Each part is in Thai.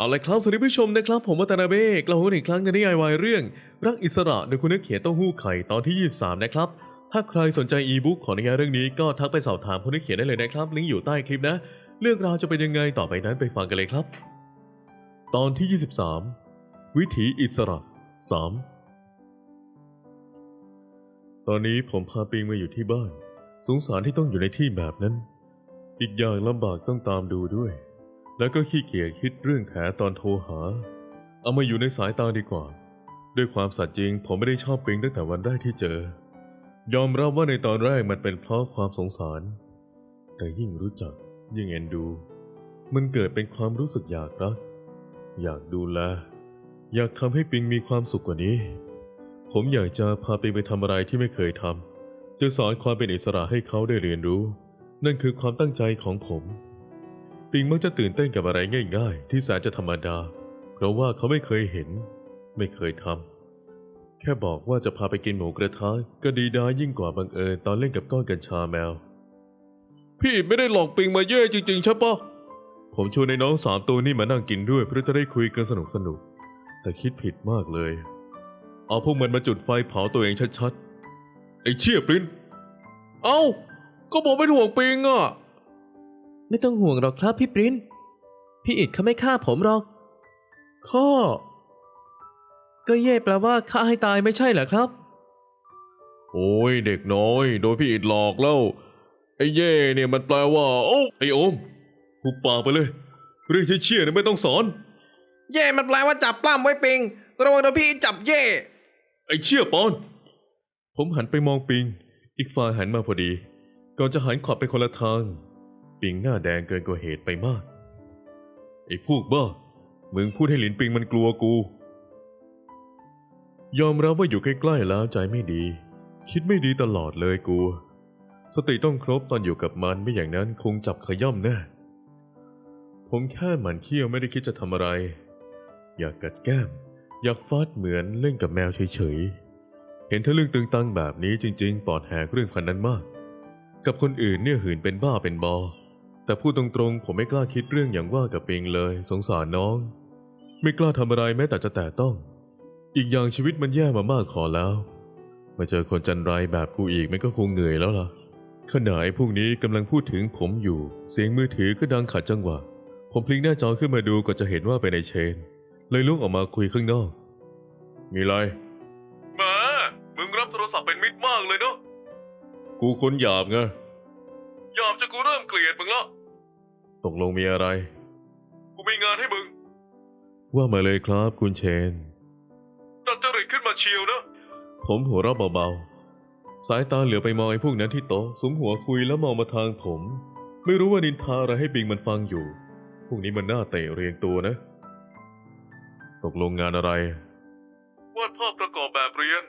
เอาละครับสวัสดีผู้ชมนะครับ ผมวัตนาเบะกลับมาอีกครั้งในนิยายวายเรื่อง รักอิสระโดยคุณนักเขียนเต้าหู้ไข่ตอนที่ 23 นะครับ ถ้าใครสนใจอีบุ๊กของนิยายเรื่องนี้ก็ทักไปสอบถามคนที่เขียนได้เลยนะครับ ลิงก์อยู่ใต้คลิปนะ เรื่องราวจะเป็นยังไงต่อไปนั้นไปฟังกันเลยครับ ตอนที่ 23 วิถีอิสระ 3 ตอนนี้ผมพาปิงมาอยู่ที่บ้าน สงสารที่ต้องอยู่ในที่แบบนั้น อีกอย่างลำบากต้องตามดูด้วย แล้วก็ขี้เกียจคิดเรื่องแผลตอนโทรหา เอามาอยู่ในสายตาดีกว่า ด้วยความสัตย์จริง ผมไม่ได้ชอบปิงตั้งแต่วันแรกที่เจอ ยอมรับว่าในตอนแรกมันเป็นเพราะความสงสาร แต่ยิ่งรู้จักยิ่งเอ็นดู มันเกิดเป็นความรู้สึกอยากรัก อยากดูแล อยากทำให้ปิงมีความสุขกว่านี้ ผมอยากจะพาปิงไปทำอะไรที่ไม่เคยทำจะสอนความเป็นอิสระให้เขาได้เรียนรู้ นั่นคือความตั้งใจของผม ปิงมักจะตื่นเต้นกับอะไรง่าย ๆ ที่แสนจะธรรมดา เพราะว่าเขาไม่เคยเห็น ไม่เคยทำแค่บอกว่าจะพาไปกินหมูกระทะก็ดีดายิ่งกว่าบังเอิญตอนเล่นกับก้อนกัญชาแมว พี่ไม่ได้หลอกปิงมาเย่จริงๆใช่ปะผมชวนในน้องสามตัวนี่มานั่งกินด้วยเพื่อจะได้คุยกันสนุกๆแต่คิดผิดมากเลย เอาพวกมันมาจุดไฟเผาตัวเองชัดๆไอ้เชี่ยปรินเอ้าก็บอกเป็นห่วงปิงอะ ไม่ต้องห่วงหรอกครับพี่ปรินพี่อิดเขาไม่ฆ่าผมหรอกข้าก็เย่แปลว่าฆ่าให้ตายไม่ใช่เหรอครับ โอ้ยเด็กน้อย โดนพี่อิดหลอกแล้ว ไอ้เย่เนี่ยมันแปลว่า โอ้ไอ้โอมหุบปากไปเลย เรื่องเชี่ยๆเนี่ยไม่ต้องสอน เย่มันแปลว่าจับปล้ำไว้ปิงระวังโดนพี่จับเย่ไอ้เชี่ยปอน ผมหันไปมองปิง อีกฝ่ายหันมาพอดี ก่อนจะหันขอบไปคนละทาง ปิงหน้าแดงเกินกว่าเหตุไปมาก ไอ้พวกบ้า มึงพูดให้หลินปิงมันกลัวกู ยอมรับว่าอยู่ใกล้ๆแล้วใจไม่ดี คิดไม่ดีตลอดเลยกู สติต้องครบตอนอยู่กับมันไม่อย่างนั้นคงจับขย่ำแน่ผมแค่หมันเขี้ยวไม่ได้คิดจะทำอะไร อยากกัดแก้ม อยากฟาดเหมือนเล่นกับแมวเฉยๆ เห็นเธอเรื่องตึงตังแบบนี้จริงๆ ปอดแหกเรื่องพันนั้นมาก กับคนอื่นเนี่ยหืนเป็นบ้าเป็นบอ แต่พูดตรงๆ ผมไม่กล้าคิดเรื่องอย่างว่ากับปิงเลย สงสารน้อง ไม่กล้าทำอะไรแม้แต่จะแตะต้อง อีกอย่างชีวิตมันแย่มามากขอแล้ว มาเจอคนจันไรแบบกูอีกมันก็คงเหนื่อยแล้วล่ะขณะไอ้พวกนี้กำลังพูดถึงผมอยู่ เสียงมือถือก็ดังขัดจังหวะ ผมพลิกหน้าจอขึ้นมาดูก็จะเห็นว่าเป็นไอเชน เลยลุกออกมาคุยข้างนอก มีไรมามึงรับโทรศัพท์เป็นมิตรมากเลยเนาะกูคนหยาบไงหยาบจะกูเริ่มเกลียดมึงละ ตกลงมีอะไร กูมีงานให้มึง ว่ามาเลยครับคุณเชน ตัดจริตขึ้นมาเชียวนะ ผมหัวเราะเบาๆ สายตาเหลือไปมองไอ้พวกนั้นที่โต๊ะสมหัวคุยแล้วมองมาทางผม ไม่รู้ว่านินทาอะไรให้ปิงมันฟังอยู่ พวกนี้มันน่าเตะเรียงตัวนะ ตกลงงานอะไร วาดภาพประกอบแบบเรียน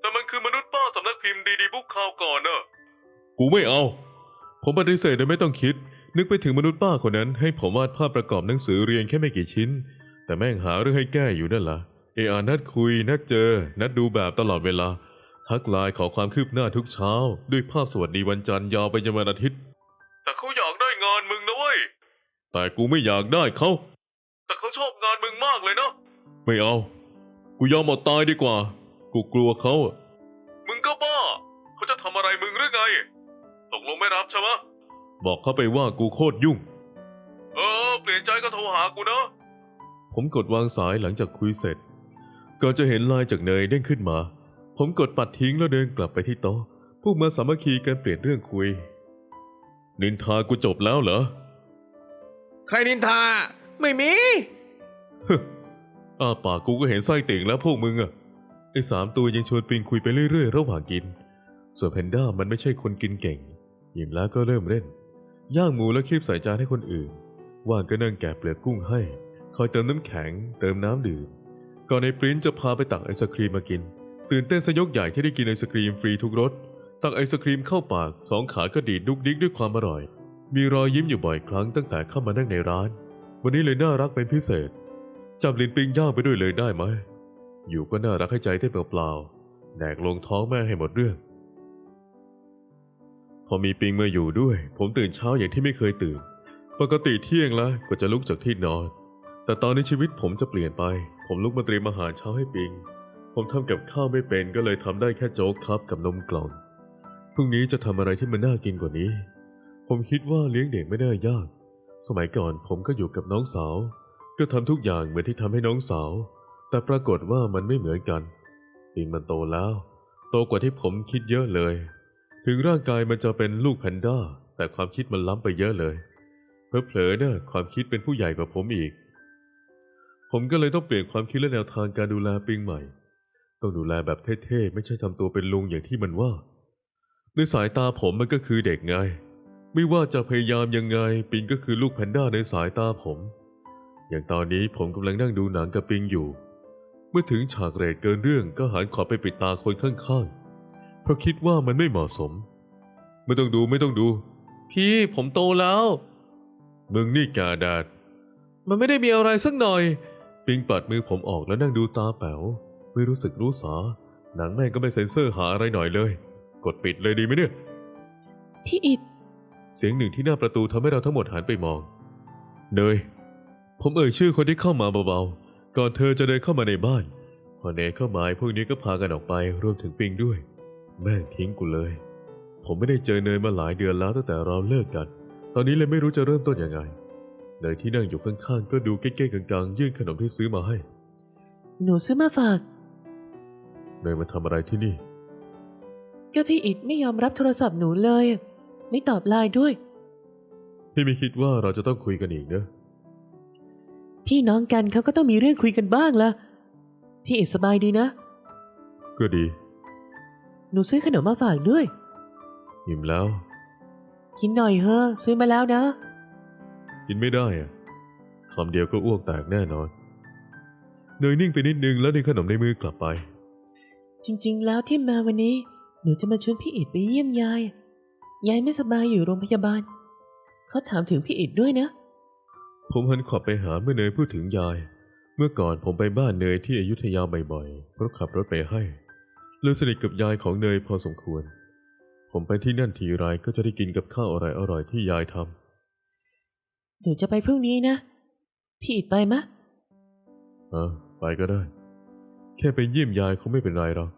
แต่มันคือมนุษย์ป้าสำนักพิมพ์ดีดีบุ๊กข่าวก่อนเนอะกูไม่เอา ผมปฏิเสธโดยไม่ต้องคิด นึกไปถึงมนุษย์ป้าคนนั้นให้ผมวาดภาพประกอบหนังสือเรียนแค่ไม่กี่ชิ้น แต่แม่งหาเรื่องให้แก้อยู่นั่นละ่ะ เออานัดคุย นัดเจอ นัดดูแบบตลอดเวลา ทักไลน์ขอความคืบหน้าทุกเช้า ด้วยภาพสวัสดีวันจันทร์ยาวไปจนวันอาทิตย์ แต่เขาอยากได้งานมึงนะเว้ย แต่กูไม่อยากได้เขา แต่เขาชอบงานมึงมากเลยเนาะ ไม่เอา กูยอมอดตายดีกว่า กูกลัวเขาอะมึงก็บ้า เขาจะทำอะไรมึงหรือไง ตกลงไม่รับใช่ไหม บอกเขาไปว่ากูโคตรยุ่ง เออ เปลี่ยนใจก็โทรหากูนะ ผมกดวางสายหลังจากคุยเสร็จก่อนจะเห็นไลน์จากเนยเด้งขึ้นมา ผมกดปัดทิ้งแล้วเดินกลับไปที่โต๊ะพวกมาสามัคคีกันเปลี่ยนเรื่องคุย นินทากูจบแล้วเหรอ ใครนินทา ไม่มีอ้าปากกูก็เห็นไส้ติ่งแล้วพวกมึงอะไอ้สามตัวยังชวนปิงคุยไปเรื่อยๆ ระหว่างกิน ส่วนแพนด้ามันไม่ใช่คนกินเก่ง ยิ้มแล้วก็เริ่มเล่น ย่างหมูแล้วคีบใส่จานให้คนอื่น ว่างก็นั่งแกะเปลือกกุ้งให้ คอยเติมน้ำแข็ง เติมน้ำดื่ม ก่อนในปริ้นจะพาไปตักไอศครีมมากิน ตื่นเต้นสยกใหญ่ที่ได้กินไอศครีมฟรีทุกรส ตักไอศครีมเข้าปากสองขาก็ดีดดุกดิกด้วยความอร่อย มีรอยยิ้มอยู่บ่อยครั้งตั้งแต่เข้ามานั่งในร้าน วันนี้เลยน่ารักเป็นพิเศษ จับลิ้นปิงย่างไปด้วยเลยได้ไหม อยู่ก็น่ารักให้ใจได้เปล่าๆแดกลงท้องแม่ให้หมดเรื่อง พอมีปิงมาอยู่ด้วย ผมตื่นเช้าอย่างที่ไม่เคยตื่น ปกติเที่ยงแล้วก็จะลุกจากที่นอน แต่ตอนนี้ชีวิตผมจะเปลี่ยนไป ผมลุกมาเตรียมอาหารเช้าให้ปิง ผมทำกับข้าวไม่เป็นก็เลยทำได้แค่โจ๊กครับกับนมกล่อง พรุ่งนี้จะทำอะไรที่มันน่ากินกว่านี้ ผมคิดว่าเลี้ยงเด็กไม่น่ายาก สมัยก่อนผมก็อยู่กับน้องสาว ก็ทำทุกอย่างเหมือนที่ทำให้น้องสาว แต่ปรากฏว่ามันไม่เหมือนกันปิงมันโตแล้ว โตกว่าที่ผมคิดเยอะเลย ถึงร่างกายมันจะเป็นลูกแพนด้า แต่ความคิดมันล้ำไปเยอะเลยเผลอๆเนี่ยความคิดเป็นผู้ใหญ่กว่าผมอีก ผมก็เลยต้องเปลี่ยนความคิดและแนวทางการดูแลปิงใหม่ ต้องดูแลแบบเท่ๆ ไม่ใช่ทำตัวเป็นลุงอย่างที่มันว่า ในสายตาผมมันก็คือเด็กไง ไม่ว่าจะพยายามยังไง ปิงก็คือลูกแพนด้าในสายตาผม อย่างตอนนี้ผมกำลังนั่งดูหนังกับปิงอยู่ เมื่อถึงฉากเรทเกินเรื่องก็หันขอไปปิดตาคนข้างๆ เพราะคิดว่ามันไม่เหมาะสม ไม่ต้องดูไม่ต้องดู พี่ผมโตแล้ว มึงนี่กาดาดมันไม่ได้มีอะไรสักหน่อย ปิงปัดมือผมออกแล้วนั่งดูตาแป๋ว ไม่รู้สึกรู้สา หนังแม่งก็ไม่เซ็นเซอร์หาอะไรหน่อยเลย กดปิดเลยดีไหมเนี่ย พี่อิดเสียงหนึ่งที่หน้าประตูทำให้เราทั้งหมดหันไปมอง เนย ผมเอ่ยชื่อคนที่เข้ามาเบาๆ ก่อนเธอจะเดินเข้ามาในบ้าน พอเนยเข้ามาพวกนี้ก็พากันออกไปรวมถึงปิงด้วย แม่งทิ้งกูเลย ผมไม่ได้เจอเนยมาหลายเดือนแล้วตั้งแต่เราเลิกกัน ตอนนี้เลยไม่รู้จะเริ่มต้นยังไง เนยที่นั่งอยู่ข้างๆก็ดูเก๊ๆกังๆยื่นขนมที่ซื้อมาให้ หนูซื้อมาฝาก เนยมาทำอะไรที่นี่ ก็พี่อิดไม่ยอมรับโทรศัพท์หนูเลย ไม่ตอบไลน์ด้วย พี่ไม่คิดว่าเราจะต้องคุยกันอีกเนอะพี่น้องกันเขาก็ต้องมีเรื่องคุยกันบ้างละพี่อิดสบายดีนะ ก็ดี หนูซื้อขนมมาฝากด้วย อิ่มแล้ว กินหน่อยเถอะซื้อมาแล้วนะ กินไม่ได้อะคำเดียวก็อ้วกแตกแน่นอนเนยนิ่งไปนิดนึงแล้วดึงขนมในมือกลับไป จริงๆ แล้วที่มาวันนี้ หนูจะมาชวนพี่อิดไปเยี่ยมยาย ยายไม่สบายอยู่โรงพยาบาล เขาถามถึงพี่อิดด้วยนะ ผมหันขวับไปหาเมื่อเนยพูดถึงยาย เมื่อก่อนผมไปบ้านเนยที่อยุธยาบ่อยๆเพราะขับรถไปให้ เลยสนิทกับยายของเนยพอสมควร ผมไปที่นั่นทีไรก็จะได้กินกับข้าวอร่อยๆที่ยายทหนูจะไปพรุ่งนี้นะ พี่อิดไปมะำเออไปก็ได้ แค่ไปเยี่ยมยายคงไม่เป็นไรหรอก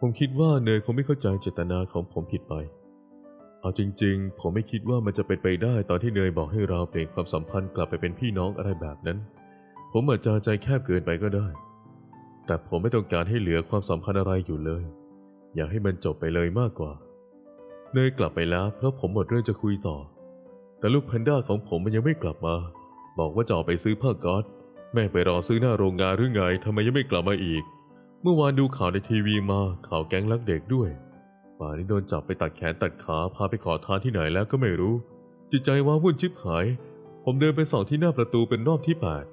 ผมคิดว่าเนยคงไม่เข้าใจเจตนาของผมผิดไปเอาจริงๆ ผมไม่คิดว่ามันจะเป็นไปได้ตอนที่เนยบอกให้เราเปลี่ยนความสัมพันธ์กลับไปเป็นพี่น้องอะไรแบบนั้น ผมอาจจะใจแคบเกินไปก็ได้ แต่ผมไม่ต้องการให้เหลือความสัมพันธ์อะไรอยู่เลย อยากให้มันจบไปเลยมากกว่า เนยกลับไปแล้วเพราะผมหมดเรื่องจะคุยต่อ แต่ลูกแพนด้าของผมมันยังไม่กลับมา บอกว่าจะออกไปซื้อผ้าก๊อซแม่ไปรอซื้อหน้าโรงงานหรือไงทำไมยังไม่กลับมาอีก เมื่อวานดูข่าวในทีวีมาข่าวแก๊งลักเด็กด้วยป่านนี้โดนจับไปตัดแขนตัดขาพาไปขอทานที่ไหนแล้วก็ไม่รู้ จิตใจว้าวุ่นชิบหาย ผมเดินไปส่องที่หน้าประตูเป็นรอบที่แปด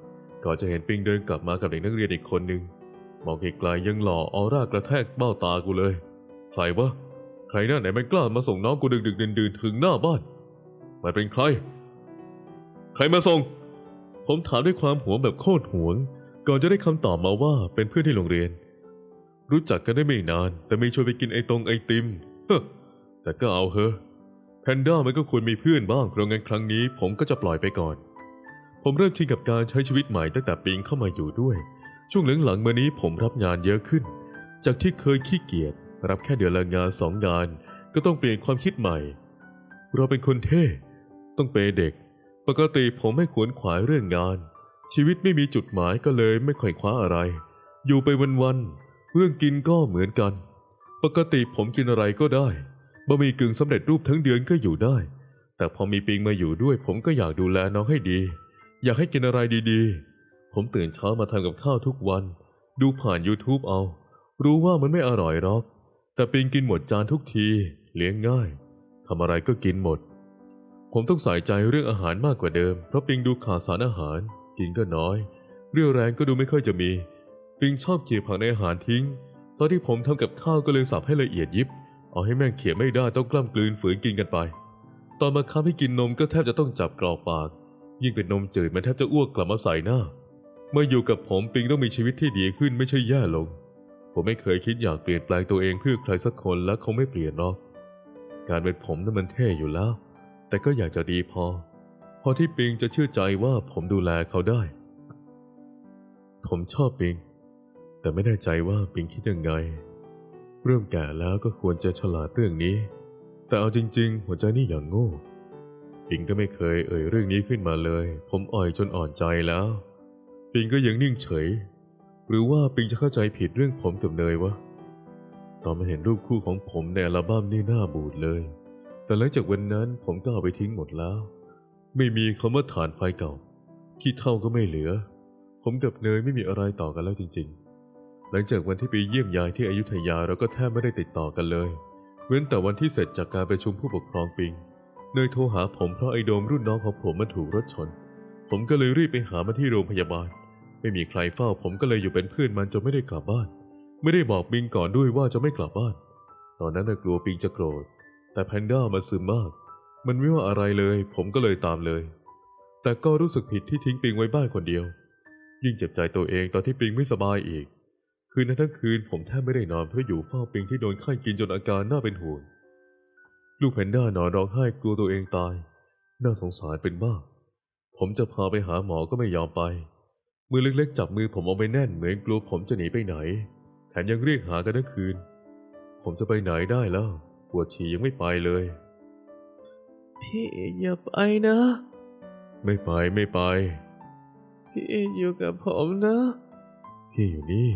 ก่อนจะเห็นปิงเดินกลับมากับเด็กนักเรียนอีกคนหนึ่ง มองไกลๆยังหล่อออร่ากระแทกเบ้าตากูเลย ใครวะ ใครหน้าไหนมันกล้ามาส่งน้องกูดึกๆดื่นๆถึงหน้าบ้าน มันเป็นใคร ใครมาส่ง ผมถามด้วยความหวงแบบโคตรหวง ก่อนจะได้คำตอบมาว่าเป็นเพื่อนที่โรงเรียน รู้จักกันได้ไม่นาน แต่ไม่ชวนไปกินไอตรงไอติมเฮ้แต่ก็เอาเถอะแพนด้ามันก็ควรมีเพื่อนบ้างเพราะงั้นครั้งนี้ผมก็จะปล่อยไปก่อน ผมเริ่มชินกับการใช้ชีวิตใหม่ตั้งแต่ปิงเข้ามาอยู่ด้วย ช่วงหลังๆมานี้ผมรับงานเยอะขึ้น จากที่เคยขี้เกียจรับแค่เดือนละงานสองงาน ก็ต้องเปลี่ยนความคิดใหม่ เราเป็นคนเท่ ต้องเปย์เด็ก ปกติผมไม่ขวนขวายเรื่องงาน ชีวิตไม่มีจุดหมายก็เลยไม่ค่อยคว้าอะไร อยู่ไปวันๆเรื่องกินก็เหมือนกัน ปกติผมกินอะไรก็ได้บะหมี่กึ่งสำเร็จรูปทั้งเดือนก็อยู่ได้ แต่พอมีปิงมาอยู่ด้วย ผมก็อยากดูแลน้องให้ดี อยากให้กินอะไรดีๆ ผมตื่นเช้ามาทำกับข้าวทุกวัน ดูผ่าน YouTube เอา รู้ว่ามันไม่อร่อยหรอก แต่ปิงกินหมดจานทุกที เลี้ยงง่ายทำอะไรก็กินหมด ผมต้องใส่ใจเรื่องอาหารมากกว่าเดิม เพราะปิงดูขาดสารอาหาร กินก็น้อย เรี่ยวแรงก็ดูไม่ค่อยจะมี ปิงชอบเขี่ยผักในอาหารทิ้ง ตอนที่ผมทำกับข้าวก็เลยสับให้ละเอียดยิบ เอาให้แม่งเขี่ยไม่ได้ต้องกล้ำกลืนฝืนกินกันไป ตอนมาคับให้กินนมก็แทบจะต้องจับกรอกปาก ยิ่งเป็นนมจืดมันแทบจะอ้วกกลับมาใส่หน้า เมื่ออยู่กับผมปิงต้องมีชีวิตที่ดีขึ้นไม่ใช่แย่ลง ผมไม่เคยคิดอยากเปลี่ยนแปลงตัวเองเพื่อใครสักคนและคงไม่เปลี่ยนหรอก การเป็นผมนั้นมันเท่อยู่แล้ว แต่ก็อยากจะดีพอ พอที่ปิงจะเชื่อใจว่าผมดูแลเขาได้ ผมชอบปิง แต่ไม่แน่ใจว่าปิงคิดยังไง เริ่มแก่แล้วก็ควรจะฉลาดเรื่องนี้ แต่เอาจริง ๆ หัวใจนี่อย่างโง่ปิงก็ไม่เคยเอ่ยเรื่องนี้ขึ้นมาเลย ผมอ่อยจนอ่อนใจแล้ว ปิงก็ยังนิ่งเฉย หรือว่าปิงจะเข้าใจผิดเรื่องผมกับเนยวะ ตอนมาเห็นรูปคู่ของผมในอัลบั้มนี่หน้าบูดเลย แต่หลังจากวันนั้นผมก็เอาไปทิ้งหมดแล้ว ไม่มีคำว่าฐานไฟเก่า ขี้เท่าก็ไม่เหลือ ผมกับเนยไม่มีอะไรต่อกันแล้วจริง ๆ หลังจากวันที่ไปเยี่ยมยายที่อยุธยาเราก็แทบไม่ได้ติดต่อกันเลย เว้นแต่วันที่เสร็จจากการประชุมผู้ปกครองปิง เนยโทรหาผมเพราะไอโดมรุ่นน้องของผมมาถูกรถชน ผมก็เลยรีบไปหามาที่โรงพยาบาล ไม่มีใครเฝ้าผมก็เลยอยู่เป็นเพื่อนมันจนไม่ได้กลับบ้าน ไม่ได้บอกปิงก่อนด้วยว่าจะไม่กลับบ้าน ตอนนั้นน่ะกลัวปิงจะโกรธ แต่แพนด้ามันซึมมาก มันไม่ว่าอะไรเลย ผมก็เลยตามเลย แต่ก็รู้สึกผิดที่ทิ้งปิงไว้บ้านคนเดียว ยิ่งเจ็บใจตัวเองตอนที่ปิงไม่สบายอีก คืนนั้นทั้งคืนผมแทบไม่ได้นอนเพื่ออยู่เฝ้าปิงที่โดนไข้กินจนอาการน่าเป็นห่วง ลูกแพนด้านอนร้องไห้กลัวตัวเองตาย น่าสงสารเป็นบ้าผมจะพาไปหาหมอก็ไม่ยอมไป มือเล็กๆ จับมือผมเอาไปแน่นเหมือนกลัวผมจะหนีไปไหน แถมยังเรียกหากันทั้งคืน ผมจะไปไหนได้แล้ว ปวดฉี่ยังไม่ไปเลย พี่อย่าไปนะ ไม่ไปไม่ไป พี่อยู่กับผมนะ พี่อยู่นี่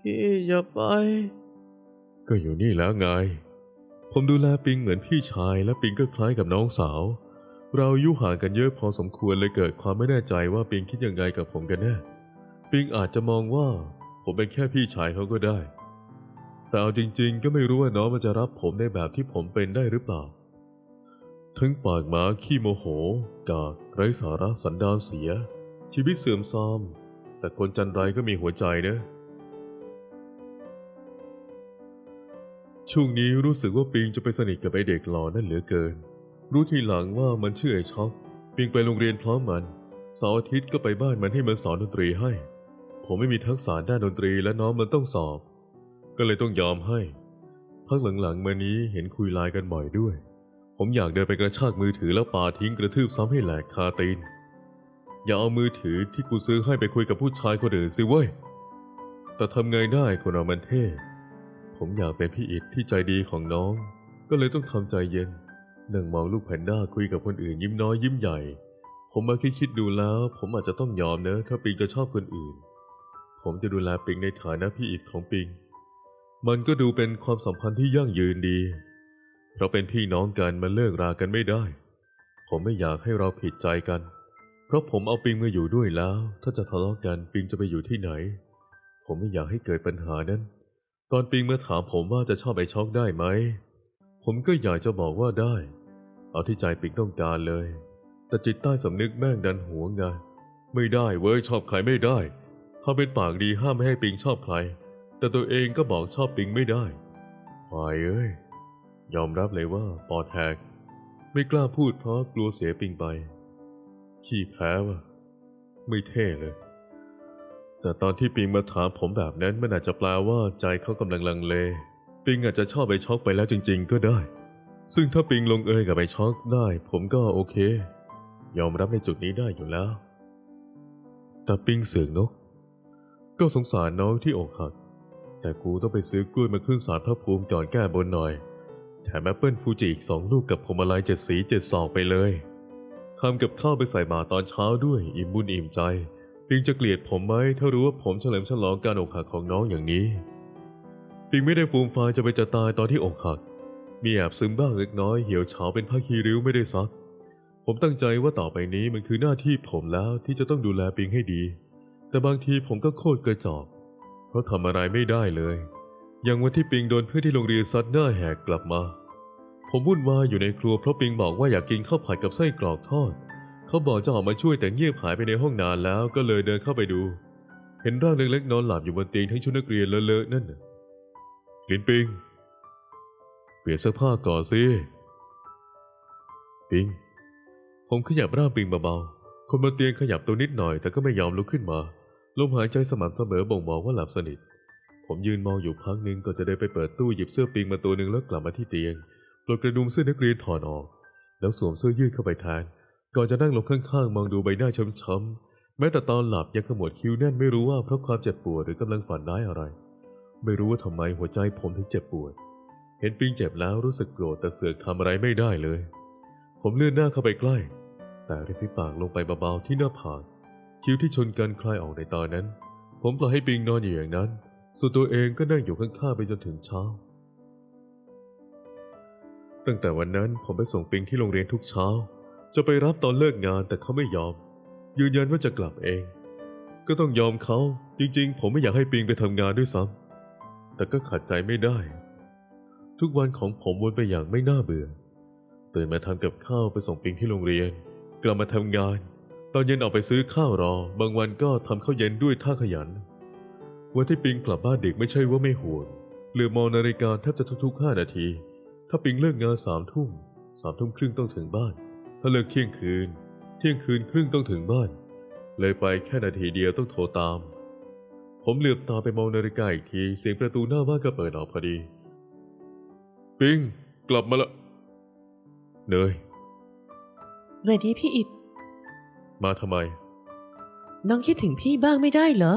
พี่อย่าไป ก็อยู่นี่แล้วไง ผมดูแลปิงเหมือนพี่ชายและปิงก็คล้ายกับน้องสาว เราอายุห่างกันเยอะพอสมควรเลยเกิดความไม่แน่ใจว่าปิงคิดยังไงกับผมกันแน่ปิงอาจจะมองว่าผมเป็นแค่พี่ชายเขาก็ได้ แต่เอาจริง ๆ ก็ไม่รู้ว่าน้องมันจะรับผมในแบบที่ผมเป็นได้หรือเปล่า ทั้งปากหมาขี้โมโห กากไร้สาระสันดานเสีย ชีวิตเสื่อมทราม แต่คนจันไรก็มีหัวใจนะช่วงนี้รู้สึกว่าปิงจะไปสนิทกับไอเด็กหล่อนั่นเหลือเกิน รู้ทีหลังว่ามันชื่อไอช็อกปิงไปโรงเรียนพร้อมมันเสาร์อาทิตย์ก็ไปบ้านมันให้มันสอนดนตรีให้ ผมไม่มีทักษะด้านดนตรีและน้องมันต้องสอบ ก็เลยต้องยอมให้ พักหลังๆมานี้เห็นคุยไลน์กันบ่อยด้วย ผมอยากเดินไปกระชากมือถือแล้วปาทิ้งกระทืบซ้ำให้แหลกคาตีน อย่าเอามือถือที่กูซื้อให้ไปคุยกับผู้ชายคนอื่นสิเว้ย แต่ทำไงได้คนเรามันเท่ ผมอยากเป็นพี่อิดที่ใจดีของน้อง ก็เลยต้องทำใจเย็น นั่งมองลูกแพนด้าคุยกับคนอื่นยิ้มน้อยยิ้มใหญ่ ผมมาคิดคิดดูแล้ว ผมอาจจะต้องยอมเนอะถ้าปิงจะชอบคนอื่น ผมจะดูแลปิงในฐานะพี่อิดของปิง มันก็ดูเป็นความสัมพันธ์ที่ยั่งยืนดี เราเป็นพี่น้องกันมันเลิกรากันไม่ได้ ผมไม่อยากให้เราผิดใจกัน เพราะผมเอาปิงมาอยู่ด้วยแล้ว ถ้าจะทะเลาะกันปิงจะไปอยู่ที่ไหน ผมไม่อยากให้เกิดปัญหานั้น ตอนปิงมาถามผมว่าจะชอบไอช็อกได้ไหม ผมก็อยากจะบอกว่าได้ เอาที่ใจปิงต้องการเลย แต่จิตใต้สำนึกแม่งดันหัวไงไม่ได้เว้ยชอบใครไม่ได้ถ้าเป็นปากดีห้ามไม่ให้ปิงชอบใคร แต่ตัวเองก็บอกชอบปิงไม่ได้วายเอ้ย ยอมรับเลยว่าปอดแหกไม่กล้าพูดเพราะกลัวเสียปิงไป ขี้แพ้ว่ะไม่เท่เลย แต่ตอนที่ปิงมาถามผมแบบนั้นมันอาจจะแปลว่าใจเขากำลังลังเล ปิงอาจจะชอบไปช็อกไปแล้วจริง ๆ ก็ได้ ซึ่งถ้าปิงลงเอยกับไปช็อกได้ ผมก็โอเค ยอมรับในจุดนี้ได้อยู่แล้ว แต่ปิงเสือกนก ก็สงสารน้องที่อกหัก แต่กูต้องไปซื้อกล้วยมาขึ้นสารพระภูมิก่อนแก้บนหน่อย แถมแอปเปิลฟูจิอีกสองลูกกับพวงมาลัยเจ็ดสีเจ็ดสองไปเลยทำกับข้าวไปใส่บาตรตอนเช้าด้วยอิ่มบุญอิ่มใจปิงจะเกลียดผมไหมถ้ารู้ว่าผมเฉลิมฉลองการอกหักของน้องอย่างนี้ ปิงไม่ได้ฟูมฟายจะไปจะตายตอนที่อกหัก มีแอบซึมบ้างเล็กน้อยเหี่ยวเฉาเป็นผ้าคีริ้วไม่ได้ซัก ผมตั้งใจว่าต่อไปนี้มันคือหน้าที่ผมแล้วที่จะต้องดูแลปิงให้ดี แต่บางทีผมก็โคตรกระจอก เพราะทำอะไรไม่ได้เลย อย่างวันที่ปิงโดนเพื่อนที่โรงเรียนซัดหน้าแหกกลับมา ผมวุ่นวายอยู่ในครัวเพราะปิงบอกว่าอยากกินข้าวผัดกับไส้กรอกทอด เขาบอกจะออกมาช่วยแต่เงียบหายไปในห้องนานแล้วก็เลยเดินเข้าไปดู เห็นร่างเล็กๆนอนหลับอยู่บนเตียงทั้งชุดนักเรียนเลอะๆนั่นน่ะ ลินปิง เปลี่ยนเสื้อผ้าก่อนสิ ปิง ผมขยับร่างปิงเบาๆ คนบนเตียงขยับตัวนิดหน่อย แต่ก็ไม่ยอมลุกขึ้นมา ลมหายใจสม่ำเสมอบ่งบอกว่าหลับสนิท ผมยืนมองอยู่พักหนึ่งก่อนจะเดินไปเปิดตู้หยิบเสื้อปิงมาตัวหนึ่งแล้วกลับมาที่เตียงปลดกระดุมเสื้อนักเรียนถอดออก แล้วสวมเสื้อยืดเข้าไปแทน ก่อนจะนั่งลงข้างๆ มองดูใบหน้าช้ำๆ แม้แต่ตอนหลับยังขมวดคิ้วแน่นไม่รู้ว่าเพราะความเจ็บปวดหรือกำลังฝันร้ายอะไร ไม่รู้ว่าทำไมหัวใจผมถึงเจ็บปวด เห็นปิงเจ็บแล้วรู้สึกโกรธแต่เสือกทำอะไรไม่ได้เลย ผมเลื่อนหน้าเข้าไปใกล้ แต่ริมฝีปากลงไปเบาๆที่หน้าผากคิ้วที่ชนกันคลายออกในตอนนั้น ผมปล่อยให้ปิงนอนอยู่อย่างนั้น ส่วนตัวเองก็นั่งอยู่ข้างๆไปจนถึงเช้า ตั้งแต่วันนั้นผมไปส่งปิงที่โรงเรียนทุกเช้า จะไปรับตอนเลิกงานแต่เขาไม่ยอม ยืนยันว่าจะกลับเอง ก็ต้องยอมเขาจริงๆ ผมไม่อยากให้ปิงไปทำงานด้วยซ้ำ แต่ก็ขัดใจไม่ได้ ทุกวันของผมวนไปอย่างไม่น่าเบื่อ ตื่นมาทำกับข้าวไปส่งปิงที่โรงเรียน กลับมาทำงาน ตอนเย็นออกไปซื้อข้าวรอ บางวันก็ทำข้าวเย็นด้วยท่าขยัน วันที่ปิงกลับบ้านดึกไม่ใช่ว่าไม่ห่วงเหลือมองนาฬิกาแทบจะทุกๆห้านาที ถ้าปิงเลิกงานสามทุ่มสามทุ่มครึ่งต้องถึงบ้าน ถ้าเลิกเที่ยงคืน เที่ยงคืนครึ่งต้องถึงบ้าน เลยไปแค่นาทีเดียวต้องโทรตาม ผมเหลือบตาไปมองนาฬิกาอีกที เสียงประตูหน้าบ้านก็เปิดออกพอดี ปิง กลับมาละ เนยสวัสดีพี่อิดมาทำไม น้องคิดถึงพี่บ้างไม่ได้เหรอ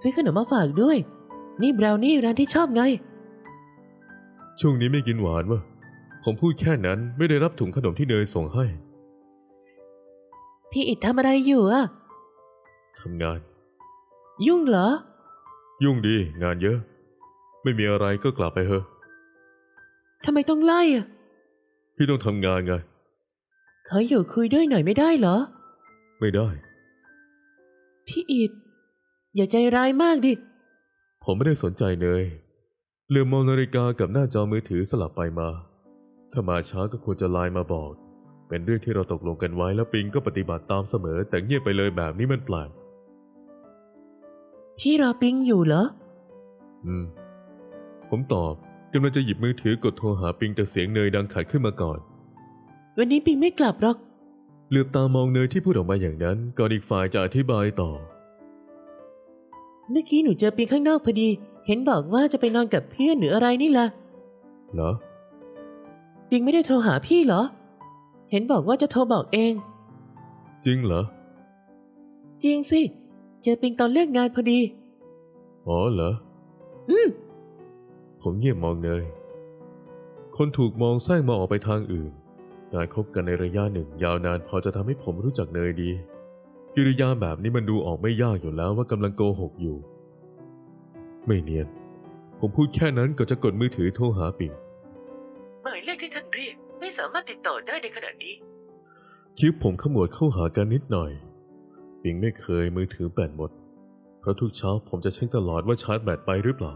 ซื้อขนมมาฝากด้วย นี่บราวนี่ร้านที่ชอบไง ช่วงนี้ไม่กินหวานวะผมพูดแค่นั้นไม่ได้รับถุงขนมที่เนยส่งให้ พี่อิดทำอะไรอยู่อะทำงาน ยุ่งเหรอ ยุ่งดีงานเยอะ ไม่มีอะไรก็กลับไปเถอะทำไมต้องไล่อะพี่ต้องทำงานไง ขออยู่คุยด้วยหน่อยไม่ได้เหรอ ไม่ได้ พี่อิดอย่าใจร้ายมากดิ ผมไม่ได้สนใจเนยเหลือมมองนาฬิกากับหน้าจอมือถือสลับไปมา ถ้ามาช้าก็ควรจะไลน์มาบอก เป็นเรื่องที่เราตกลงกันไว้แล้วปิงก็ปฏิบัติตามเสมอ แต่เงียบไปเลยแบบนี้มันแปลก พี่รอปิงอยู่เหรอ อืม ผมตอบกำลังจะหยิบมือถือกดโทรหาปิงแต่เสียงเนยดังขัดขึ้นมาก่อน วันนี้ปิงไม่กลับหรอก เหลือบตามองเนยที่พูดออกมาอย่างนั้น ก่อนอีกฝ่ายจะอธิบายต่อ เมื่อกี้หนูเจอปิงข้างนอกพอดี เห็นบอกว่าจะไปนอนกับเพื่อนหรืออะไรนี่ล่ะ เหรอ ปิงไม่ได้โทรหาพี่เหรอ เห็นบอกว่าจะโทรบอกเอง จริงเหรอ จริงสิ เจอปิงตอนเลิกงานพอดี อ๋อเหรอ อืม ผมเงียบมองเนย คนถูกมองแซงมองออกไปทางอื่น การคบกันในระยะหนึ่ง ยาวนานพอจะทำให้ผมรู้จักเนยดี กิริยาแบบนี้มันดูออกไม่ยากอยู่แล้วว่ากำลังโกหกอยู่ ไม่เนียน ผมพูดแค่นั้นก็จะกดมือถือโทรหาปิงหมายเลขที่ท่านเรียก ไม่สามารถติดต่อได้ในขณะนี้ คิ้วผมขมวดเข้าหากันนิดหน่อย ปิงไม่เคยมือถือแบตหมด เพราะทุกเช้าผมจะเช็คตลอดว่าชาร์จแบตไปหรือเปล่า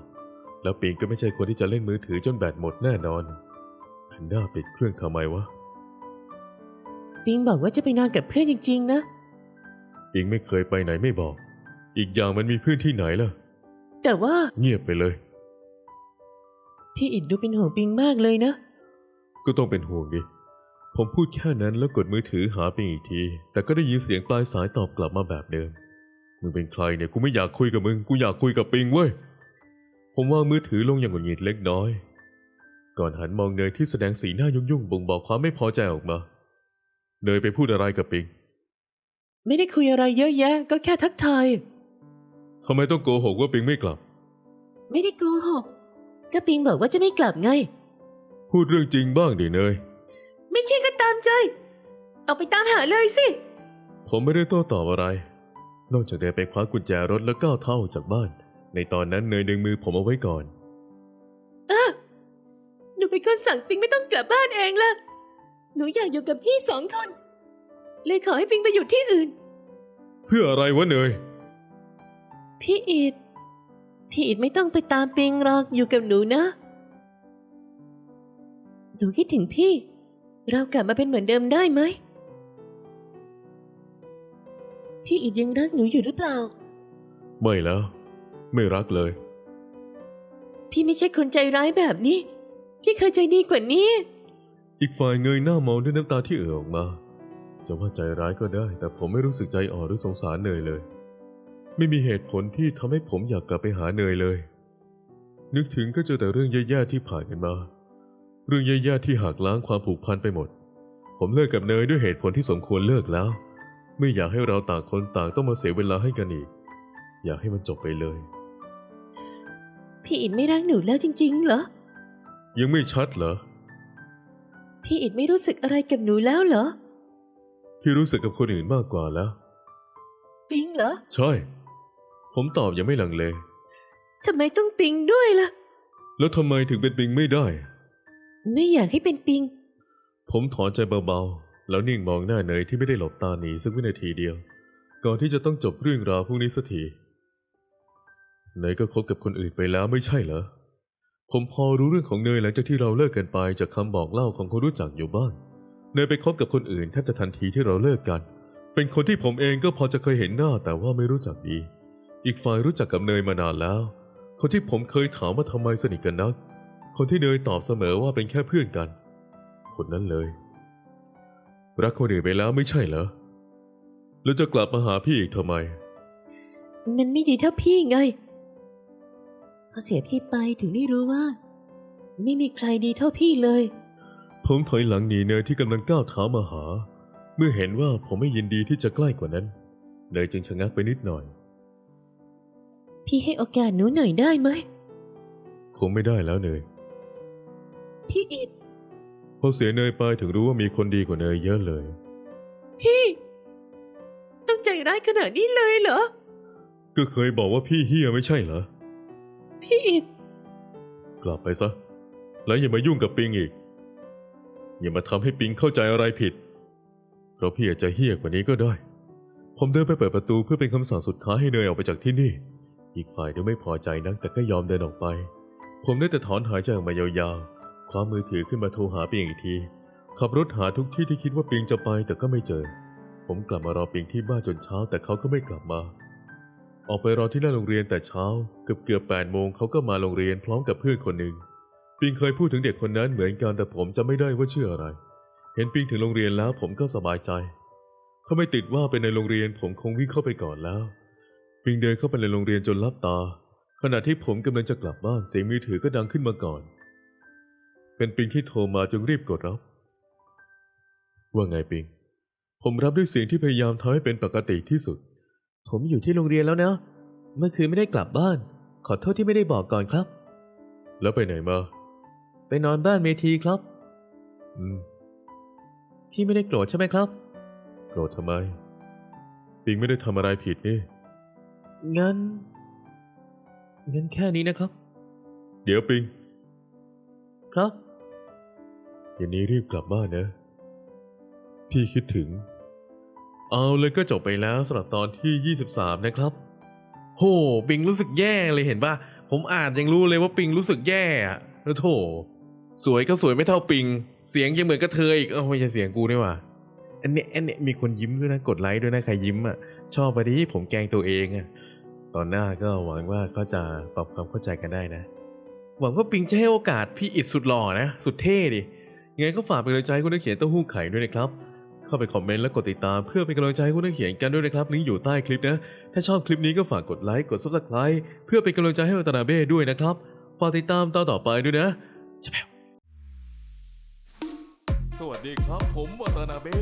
แล้วปิงก็ไม่ใช่คนที่จะเล่นมือถือจนแบตหมดแน่นอนแพนด้าปิดเครื่องทำไมวะ ปิงบอกว่าจะไปนอนกับเพื่อนจริงๆนะ ปิงไม่เคยไปไหนไม่บอก อีกอย่างมันมีเพื่อนที่ไหนล่ะ แต่ว่าเงียบไปเลย พี่อิดดูเป็นห่วงปิงมากเลยนะ ก็ต้องเป็นห่วงดิ ผมพูดแค่นั้นแล้วกดมือถือหาปิงอีกที แต่ก็ได้ยินเสียงปลายสายตอบกลับมาแบบเดิม มึงเป็นใครเนี่ยกูไม่อยากคุยกับมึง กูอยากคุยกับปิงเว้ย ผมวางมือถือลงอย่างหงุดหงิดเล็กน้อย ก่อนหันมองเนยที่แสดงสีหน้ายุ่งๆบ่งบอกความไม่พอใจออกมา เนยไปพูดอะไรกับปิง ไม่ได้คุยอะไรเยอะแยะ ก็แค่ทักทายทำไมต้องโกหกว่าปิงไม่กลับ ไม่ได้โกหก ก็ปิงบอกว่าจะไม่กลับไง พูดเรื่องจริงบ้างดิเนย ไม่ใช่ก็ตามใจ เอาไปตามหาเลยสิ ผมไม่ได้โต้ตอบอะไร นอกจากเดินไปคว้ากุญแจรถแล้วก้าวเท้าออกจากบ้าน ในตอนนั้นเนยดึงมือผมเอาไว้ก่อนหนูเป็นคนสั่งปิงไม่ต้องกลับบ้านเองล่ะหนูอยากอยู่กับพี่สองคน เลยขอให้ปิงไปอยู่ที่อื่น เพื่ออะไรวะเนย พี่อิดพี่อิดไม่ต้องไปตามปิงหรอกอยู่กับหนูนะ หนูคิดถึงพี่ เรากลับมาเป็นเหมือนเดิมได้ไหม พี่อิดยังรักหนูอยู่หรือเปล่า ไม่แล้ว ไม่รักเลย พี่ไม่ใช่คนใจร้ายแบบนี้ พี่เคยใจดีกว่านี้ อีกฝ่ายเงยหน้ามองด้วยน้ำตาที่เอ่อออกมา จะว่าใจร้ายก็ได้ แต่ผมไม่รู้สึกใจอ่อนหรือสงสารเนยเลย ไม่มีเหตุผลที่ทำให้ผมอยากกลับไปหาเนยเลย นึกถึงก็เจอแต่เรื่องแย่ๆที่ผ่านกันมา เรื่องแย่ๆที่หักล้างความผูกพันไปหมด ผมเลิกกับเนยด้วยเหตุผลที่สมควรเลิกแล้ว ไม่อยากให้เราต่างคนต่างต้องมาเสียเวลาให้กันอีก อยากให้มันจบไปเลย พี่อิดไม่รักหนูแล้วจริง ๆ เหรอ ยังไม่ชัดเหรอ พี่อิดไม่รู้สึกอะไรกับหนูแล้วเหรอ พี่รู้สึกกับคนอื่นมากกว่าแล้ว ปิงเหรอ ใช่ ผมตอบยังไม่ลังเล ทำไมต้องปิงด้วยล่ะ แล้วทำไมถึงเป็นปิงไม่ได้ ไม่อยากให้เป็นปิง ผมถอนใจเบาๆ แล้วนิ่งมองหน้าเนยที่ไม่ได้หลบตาหนีสักวินาทีเดียว ก่อนที่จะต้องจบเรื่องราวพวกนี้สักทีเนยก็คบกับคนอื่นไปแล้วไม่ใช่เหรอ ผมพอรู้เรื่องของเนยหลังจากที่เราเลิกกันไปจากคำบอกเล่าของคนรู้จักอยู่บ้าง เนยไปคบกับคนอื่นแทบจะทันทีที่เราเลิกกัน เป็นคนที่ผมเองก็พอจะเคยเห็นหน้าแต่ว่าไม่รู้จักดี อีกฝ่ายรู้จักกับเนยมานานแล้ว คนที่ผมเคยถามว่าทำไมสนิทกันนัก คนที่เนยตอบเสมอว่าเป็นแค่เพื่อนกัน คนนั้นเลย รักคนอื่นไปแล้วไม่ใช่เหรอ แล้วจะกลับมาหาพี่อีกทำไม มันไม่ดีเท่าพี่ไงพอเสียพี่ไปถึงได้รู้ว่า ไม่มีใครดีเท่าพี่เลยผมถอยหลังหนีเนยที่กำลังก้าวเท้ามาหา เมื่อเห็นว่าผมไม่ยินดีที่จะใกล้กว่านั้น เนยจึงชะงักไปนิดหน่อย พี่ให้โอกาสหนูหน่อยได้ไหม คงไม่ได้แล้วเนย พี่อิดพอเสียเนยไปถึงรู้ว่ามีคนดีกว่าเนยเยอะเลย พี่ต้องใจร้ายขนาดนี้เลยเหรอ ก็เคยบอกว่าพี่เฮียไม่ใช่เหรอ พี่อิดกลับไปซะ แล้วอย่ามายุ่งกับปิงอีก อย่ามาทำให้ปิงเข้าใจอะไรผิด เพราะพี่อาจจะเฮี้ยกว่านี้ก็ได้ ผมเดินไปเปิดประตูเพื่อเป็นคำสั่งสุดท้ายให้เนยออกไปจากที่นี่ อีกฝ่ายดูไม่พอใจนักแต่ก็ยอมเดินออกไป ผมได้แต่ถอนหายใจออกมายาวๆ คว้ามือถือขึ้นมาโทรหาปิงอีกที ขับรถหาทุกที่ที่คิดว่าปิงจะไปแต่ก็ไม่เจอ ผมกลับมารอปิงที่บ้านจนเช้าแต่เขาก็ไม่กลับมา ออกไปรอที่หน้าโรงเรียนแต่เช้าเกือบเกือบแปดโมงเขาก็มาโรงเรียนพร้อมกับเพื่อนคนหนึ่งปิงเคยพูดถึงเด็กคนนั้นเหมือนกันแต่ผมจะไม่ได้ว่าชื่ออะไร เห็นปิงถึงโรงเรียนแล้วผมก็สบายใจถ้าไม่ติดว่าเป็นในโรงเรียนผมคงวิ่งเข้าไปก่อนแล้ว ปิงเดินเข้าไปในโรงเรียนจนลับตา ขณะที่ผมกำลังจะกลับบ้านเสียงมือถือก็ดังขึ้นมาก่อน เป็นปิงที่โทรมาจึงรีบกดรับ ว่าไงปิง ผมรับด้วยเสียงที่พยายามทำให้เป็นปกติที่สุด ผมอยู่ที่โรงเรียนแล้วนะ เมื่อคืนไม่ได้กลับบ้าน ขอโทษที่ไม่ได้บอกก่อนครับ แล้วไปไหนมา ไปนอนบ้านเมทีครับ อืม พี่ไม่ได้โกรธใช่ไหมครับ โกรธทำไม ปิงไม่ได้ทำอะไรผิดนี่ งั้น งั้นแค่นี้นะครับ เดี๋ยวปิง ครับ เย็นนี้รีบกลับบ้านนะ พี่คิดถึง เอาเลยก็จบไปแล้วสำหรับตอนที่ 23 นะครับ โห ปิงรู้สึกแย่เลยเห็นปะผมอ่านยังรู้เลยว่าปิงรู้สึกแย่อะแล้วโถ สวยก็สวยไม่เท่าปิง เสียงยังเหมือนกระเทยอีก เอ้าไม่ใช่เสียงกูนี่หว่าอันเนี้ยอันเนี้ยมีคนยิ้มด้วยนะ กดไลค์ด้วยนะ ใครยิ้มอะ ชอบไปดิผมแกล้งตัวเองอะ ตอนหน้าก็หวังว่าเขาจะปรับความเข้าใจกันได้นะ หวังว่าปิงจะให้โอกาสพี่อิดสุดหล่อนะ สุดเท่ดิ ยังไงก็ฝากเป็นกำลังใจให้คุณนักเขียนเต้าหู้ไข่ด้วยนะครับ เข้าไปคอมเมนต์และกดติดตามเพื่อเป็นกำลังใจให้คุณนักเขียนกันด้วยนะครับลิงก์อยู่ใต้คลิปนะ ถ้าชอบคลิปนี้ก็ฝากกดไลค์กด subscribe เพื่อเป็นกำลังใจให้วัตนาเบ้ด้วยนะครับ ฝากติดตามตอนต่อไปด้วยนะจะแปวสวัสดีครับผมวัตนาเบ้